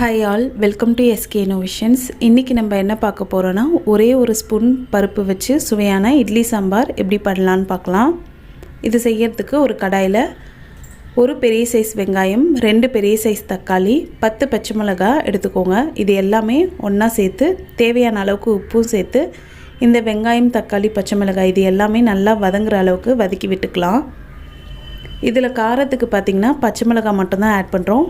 Hi all welcome to S K innovations இன்றைக்கி நம்ம என்ன பார்க்க போகிறோன்னா ஒரே ஒரு ஸ்பூன் பருப்பு வச்சு சுவையான இட்லி சாம்பார் எப்படி பண்ணலான்னு பார்க்கலாம். இது செய்யறதுக்கு ஒரு கடாயில் ஒரு பெரிய சைஸ் வெங்காயம் ரெண்டு பெரிய சைஸ் தக்காளி பத்து பச்சை மிளகா எடுத்துக்கோங்க. இது எல்லாமே ஒன்றா சேர்த்து தேவையான அளவுக்கு உப்பும் சேர்த்து இந்த வெங்காயம் தக்காளி பச்சை மிளகாய் இது எல்லாமே நல்லா வதங்குற அளவுக்கு வதக்கி விட்டுக்கலாம். இதில் காரத்துக்கு பார்த்திங்கன்னா பச்சை மிளகாய் மட்டும்தான் ஆட் பண்ணுறோம்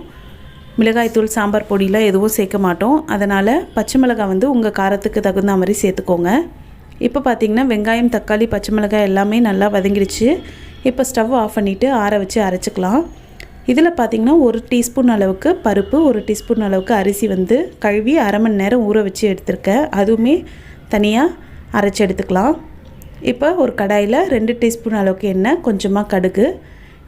மிளகாய்த்தூள் சாம்பார் பொடியெலாம் எதுவும் சேர்க்க மாட்டோம். அதனால் பச்சை மிளகாய் வந்து உங்கள் காரத்துக்கு தகுந்த மாதிரி சேர்த்துக்கோங்க. இப்போ பார்த்திங்கன்னா வெங்காயம் தக்காளி பச்சை மிளகாய் எல்லாமே நல்லா வதங்கிடுச்சு. இப்போ ஸ்டவ் ஆஃப் பண்ணிவிட்டு ஆற வச்சு அரைச்சிக்கலாம். இதில் பார்த்திங்கன்னா ஒரு டீஸ்பூன் அளவுக்கு பருப்பு ஒரு டீஸ்பூன் அளவுக்கு அரிசி வந்து கழுவி அரை மணி நேரம் ஊற வச்சு எடுத்திருக்கேன். அதுவுமே தனியாக அரைச்சி எடுத்துக்கலாம். இப்போ ஒரு கடாயில் ரெண்டு டீஸ்பூன் அளவுக்கு எண்ணெய் கொஞ்சமாக கடுகு.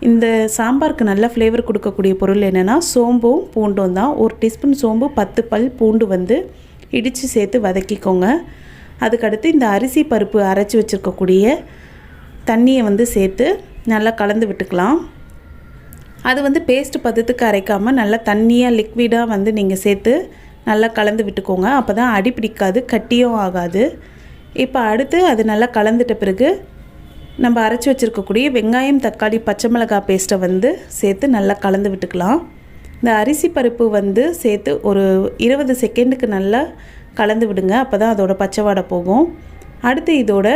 இந்த சாம்பாருக்கு நல்ல ஃப்ளேவர் கொடுக்கக்கூடிய பொருள் என்னென்னா சோம்பும் பூண்டும் தான். ஒரு டீஸ்பூன் சோம்பு பத்து பல் பூண்டு வந்து இடித்து சேர்த்து வதக்கிக்கோங்க. அதுக்கடுத்து இந்த அரிசி பருப்பு அரைச்சி வச்சுருக்கக்கூடிய தண்ணியை வந்து சேர்த்து நல்லா கலந்து விட்டுக்கலாம். அது வந்து பேஸ்ட் பதத்துக்கு அரைக்காமல் நல்லா தண்ணியாக லிக்விடாக வந்து நீங்கள் சேர்த்து நல்லா கலந்து விட்டுக்கோங்க. அப்போ தான் அடி பிடிக்காது கட்டியும் ஆகாது. இப்போ அடுத்து அது நல்லா கலந்துட்ட பிறகு நம்ம அரைச்சி வச்சுருக்கக்கூடிய வெங்காயம் தக்காளி பச்சை மிளகாய் பேஸ்ட்டை வந்து சேர்த்து நல்லா கலந்து விட்டுக்கலாம். இந்த அரிசி பருப்பு வந்து சேர்த்து ஒரு இருபது செகண்டுக்கு நல்லா கலந்து விடுங்க. அப்போ தான் அதோட பச்சை வாடை போகும். அடுத்து இதோட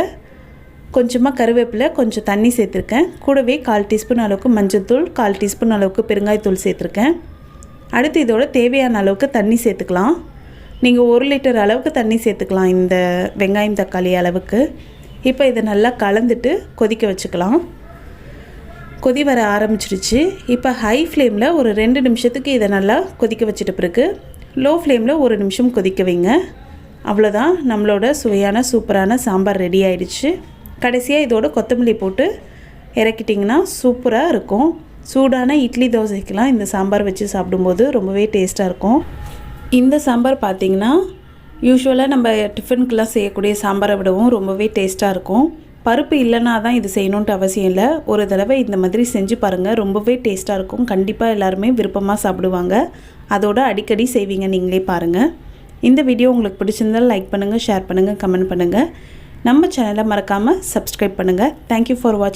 கொஞ்சமாக கருவேப்பிலை கொஞ்சம் தண்ணி சேர்த்துருக்கேன். கூடவே கால் டீஸ்பூன் அளவுக்கு மஞ்சள்தூள் கால் டீஸ்பூன் அளவுக்கு பெருங்காயத்தூள் சேர்த்துருக்கேன். அடுத்து இதோட தேவையான அளவுக்கு தண்ணி சேர்த்துக்கலாம். நீங்கள் ஒரு லிட்டர் அளவுக்கு தண்ணி சேர்த்துக்கலாம் இந்த வெங்காயம் தக்காளி அளவுக்கு. இப்போ இதை நல்லா கலந்துட்டு கொதிக்க வச்சுக்கலாம். கொதி வர ஆரம்பிச்சிருச்சு. இப்போ ஹை ஃப்ளேமில் ஒரு ரெண்டு நிமிஷத்துக்கு இதை நல்லா கொதிக்க வச்சுட்ட பிறகு லோ ஃப்ளேமில் ஒரு நிமிஷம் கொதிக்க வைங்க. அவ்வளோதான் நம்மளோட சுவையான சூப்பரான சாம்பார் ரெடி ஆயிடுச்சு. கடைசியாக இதோட கொத்தமல்லி போட்டு இறக்கிட்டிங்கன்னா சூப்பராக இருக்கும். சூடான இட்லி தோசைக்கெலாம் இந்த சாம்பார் வச்சு சாப்பிடும்போது ரொம்பவே டேஸ்ட்டாக இருக்கும். இந்த சாம்பார் பார்த்திங்கன்னா யூஸ்வலாக நம்ம டிஃபனுக்கெலாம் செய்யக்கூடிய சாம்பாரை விடவும் ரொம்பவே டேஸ்ட்டாக இருக்கும். பருப்பு இல்லைனா தான் இது செய்யணுன்ட்டு அவசியம் இல்லை. ஒரு தடவை இந்த மாதிரி செஞ்சு பாருங்கள் ரொம்பவே டேஸ்ட்டாக இருக்கும். கண்டிப்பாக எல்லாருமே விருப்பமாக சாப்பிடுவாங்க. அதோட அடிக்கடி செய்வீங்க நீங்களே பாருங்கள் இந்த வீடியோ உங்களுக்கு பிடிச்சிருந்தால் லைக் பண்ணுங்கள் ஷேர் பண்ணுங்கள் கமெண்ட் பண்ணுங்கள் நம்ம சேனலை மறக்காமல் சப்ஸ்கிரைப் பண்ணுங்கள் தேங்க்யூ ஃபார் வாட்சிங்